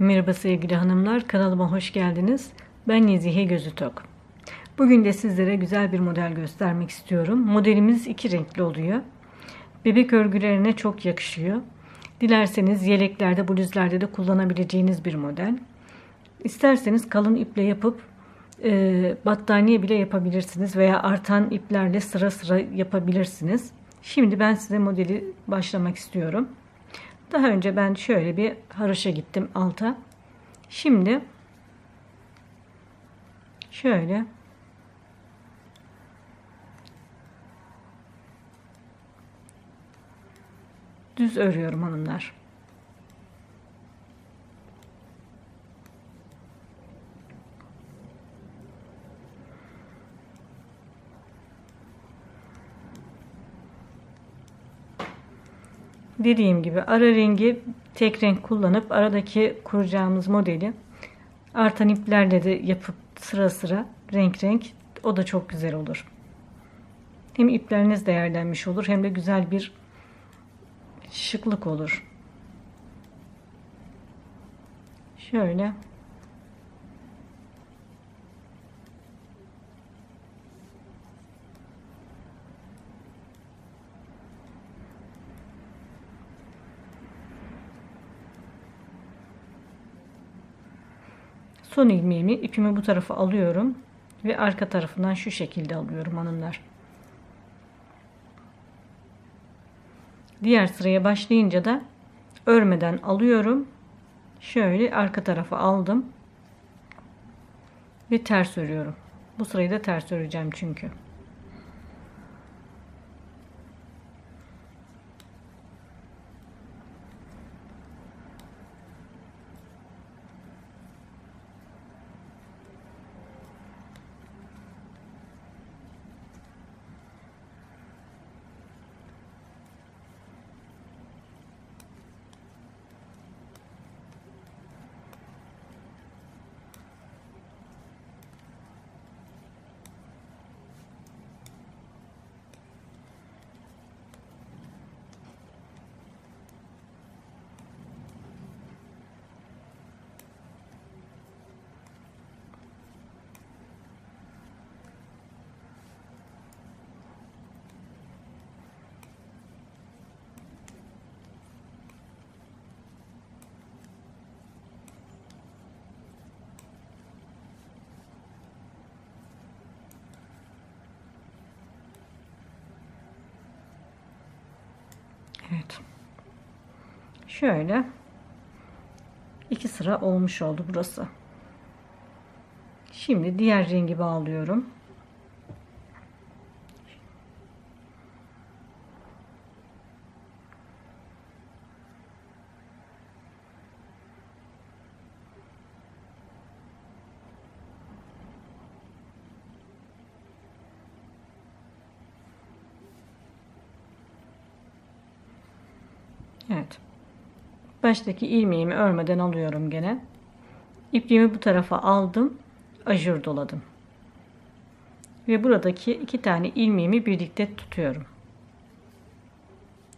Merhaba sevgili hanımlar, kanalıma hoş geldiniz. Ben Nezihe Gözütok. Bugün de sizlere güzel bir model göstermek istiyorum. Modelimiz iki renkli oluyor. Bebek örgülerine çok yakışıyor. Dilerseniz yeleklerde, bluzlerde de kullanabileceğiniz bir model. İsterseniz kalın iple yapıp e, battaniye bile yapabilirsiniz veya artan iplerle sıra sıra yapabilirsiniz. Şimdi ben size modeli başlamak istiyorum. Daha önce ben şöyle bir haroşa gittim alta. Şimdi şöyle düz örüyorum hanımlar. Dediğim gibi ara rengi tek renk kullanıp aradaki kuracağımız modeli artan iplerle de yapıp sıra sıra renk renk o da çok güzel olur. Hem ipleriniz değerlenmiş olur hem de güzel bir şıklık olur. Şöyle Son ilmeğimi ipimi bu tarafa alıyorum ve arka tarafından şu şekilde alıyorum hanımlar. Diğer sıraya başlayınca da örmeden alıyorum. Şöyle arka tarafa aldım. Ve ters örüyorum. Bu sırayı da ters öreceğim çünkü. Evet. Şöyle iki sıra olmuş oldu burası. Şimdi diğer rengi bağlıyorum. Evet. Baştaki ilmeğimi örmeden alıyorum gene. İpliğimi bu tarafa aldım. Ajur doladım. Ve buradaki iki tane ilmeğimi birlikte tutuyorum.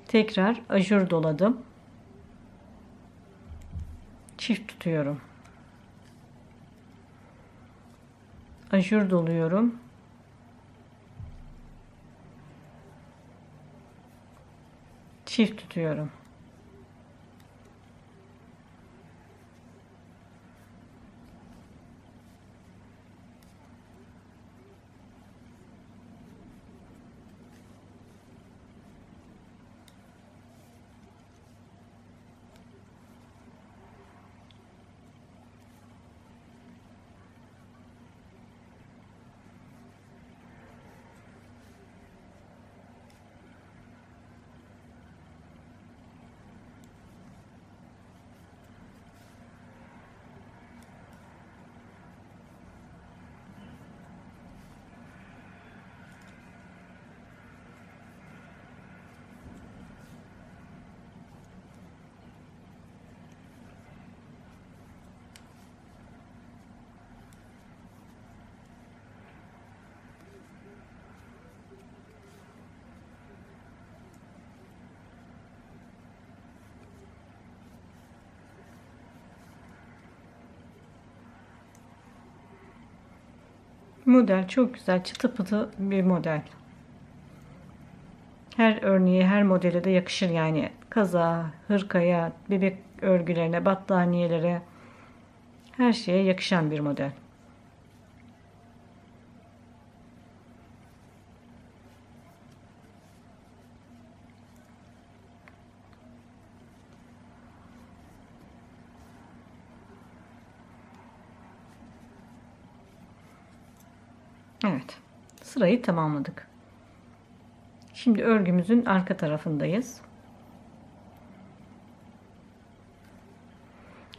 Tekrar ajur doladım. Çift tutuyorum. Ajur doluyorum. Çift tutuyorum. Model çok güzel, çıtı pıtı bir model. Her örneğe, her modele de yakışır yani. Kaza, hırkaya, bebek örgülerine, battaniyelere, her şeye yakışan bir model. Evet. Sırayı tamamladık. Şimdi örgümüzün arka tarafındayız.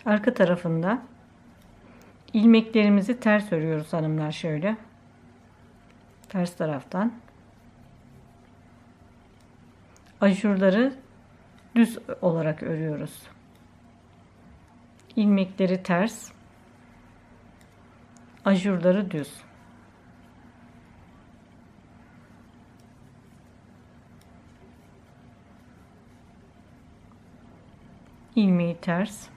Arka tarafında ilmeklerimizi ters örüyoruz hanımlar şöyle. Ters taraftan. Ajurları düz olarak örüyoruz. İlmekleri ters. Ajurları düz. İlmeği ters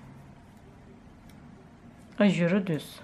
ajuru düz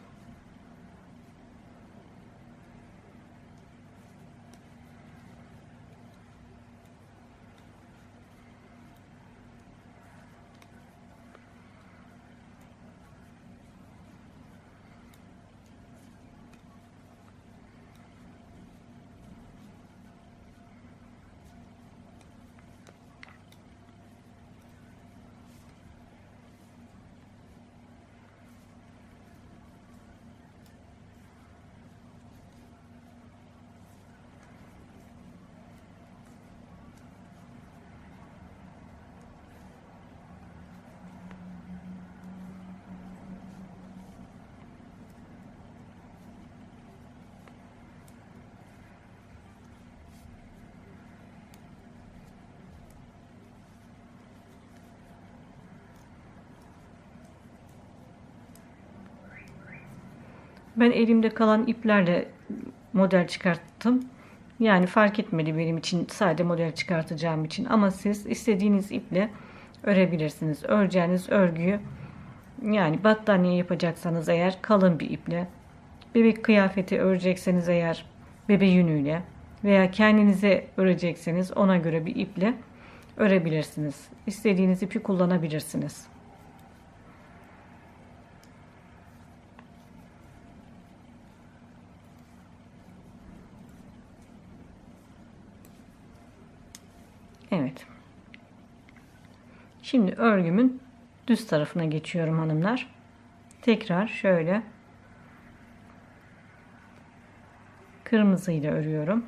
Ben elimde kalan iplerle model çıkarttım. Yani fark etmedi benim için sadece model çıkartacağım için. Ama siz istediğiniz iple örebilirsiniz. Öreceğiniz örgüyü yani battaniye yapacaksanız eğer kalın bir iple, bebek kıyafeti örecekseniz eğer bebe yünüyle veya kendinize örecekseniz ona göre bir iple örebilirsiniz. İstediğiniz ipi kullanabilirsiniz. Evet. Şimdi örgümün düz tarafına geçiyorum hanımlar. Tekrar şöyle kırmızıyla örüyorum.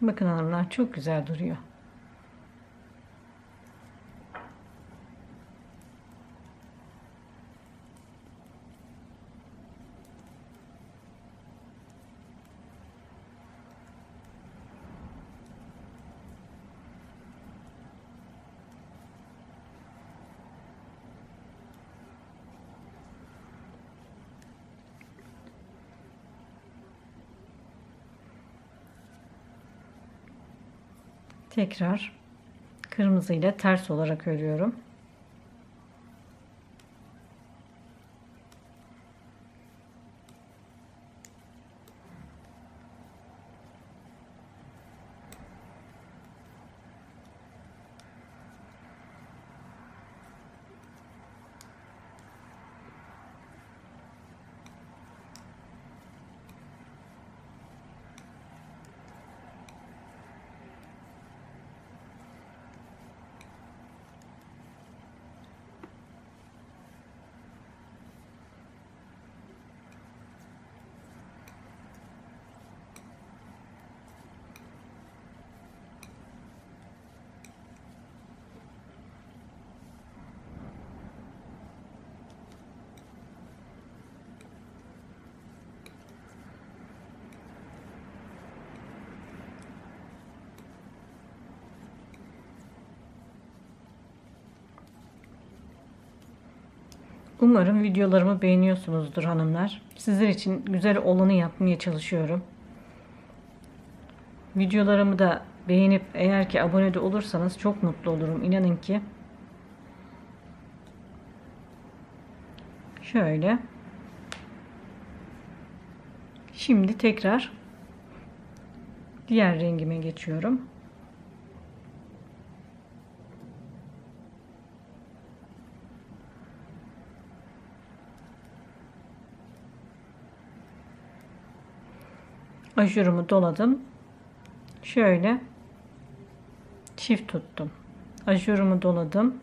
Bakın hanımlar çok güzel duruyor. Tekrar kırmızı ile ters olarak örüyorum. Umarım videolarımı beğeniyorsunuzdur hanımlar. Sizler için güzel olanı yapmaya çalışıyorum. Videolarımı da beğenip eğer ki abone de olursanız çok mutlu olurum. İnanın ki. Şöyle. Şimdi tekrar diğer rengime geçiyorum. Ajurumu doladım. Şöyle çift tuttum. Ajurumu doladım.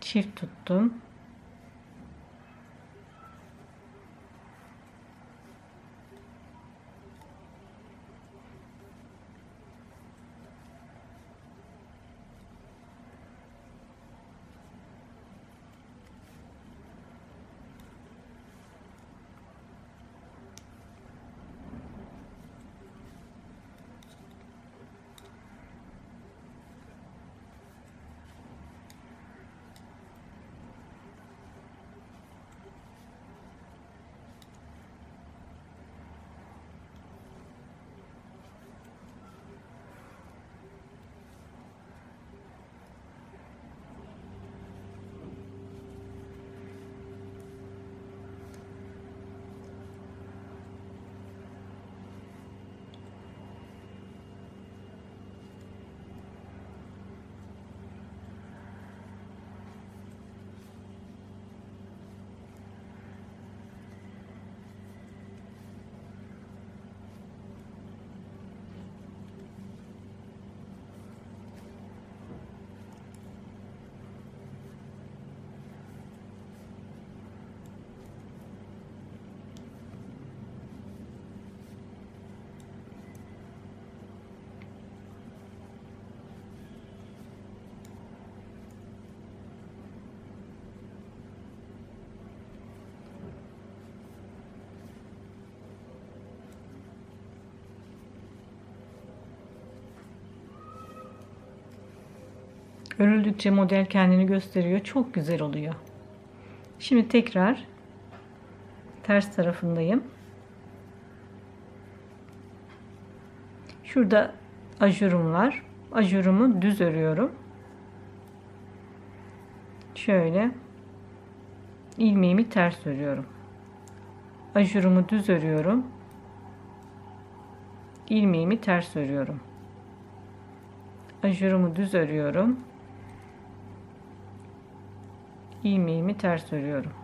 Çift tuttum. Örüldükçe model kendini gösteriyor. Çok güzel oluyor. Şimdi tekrar ters tarafındayım. Şurada ajurum var. Ajurumu düz örüyorum. Şöyle ilmeğimi ters örüyorum. Ajurumu düz örüyorum. ilmeğimi ters örüyorum. Ajurumu düz örüyorum ilmeğimi ters örüyorum.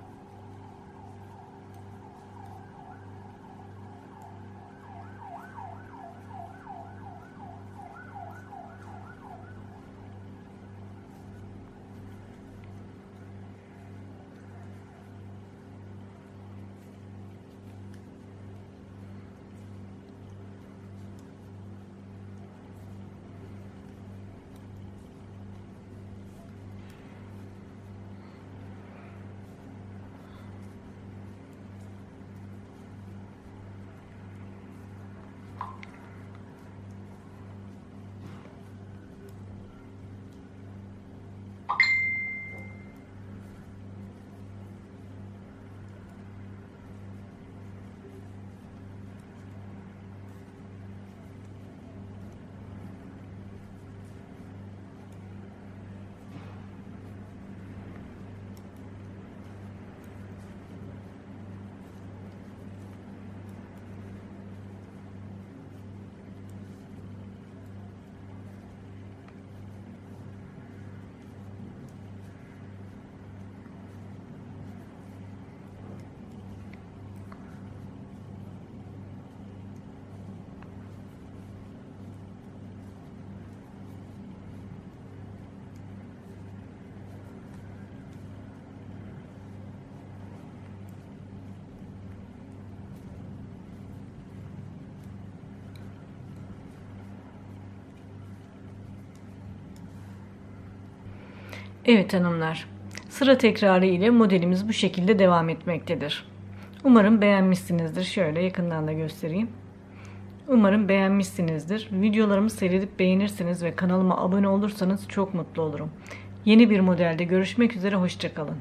Evet hanımlar, sıra tekrarı ile modelimiz bu şekilde devam etmektedir. Umarım beğenmişsinizdir. Şöyle yakından da göstereyim. Umarım beğenmişsinizdir. Videolarımı seyredip beğenirsiniz ve kanalıma abone olursanız çok mutlu olurum. Yeni bir modelde görüşmek üzere, hoşçakalın.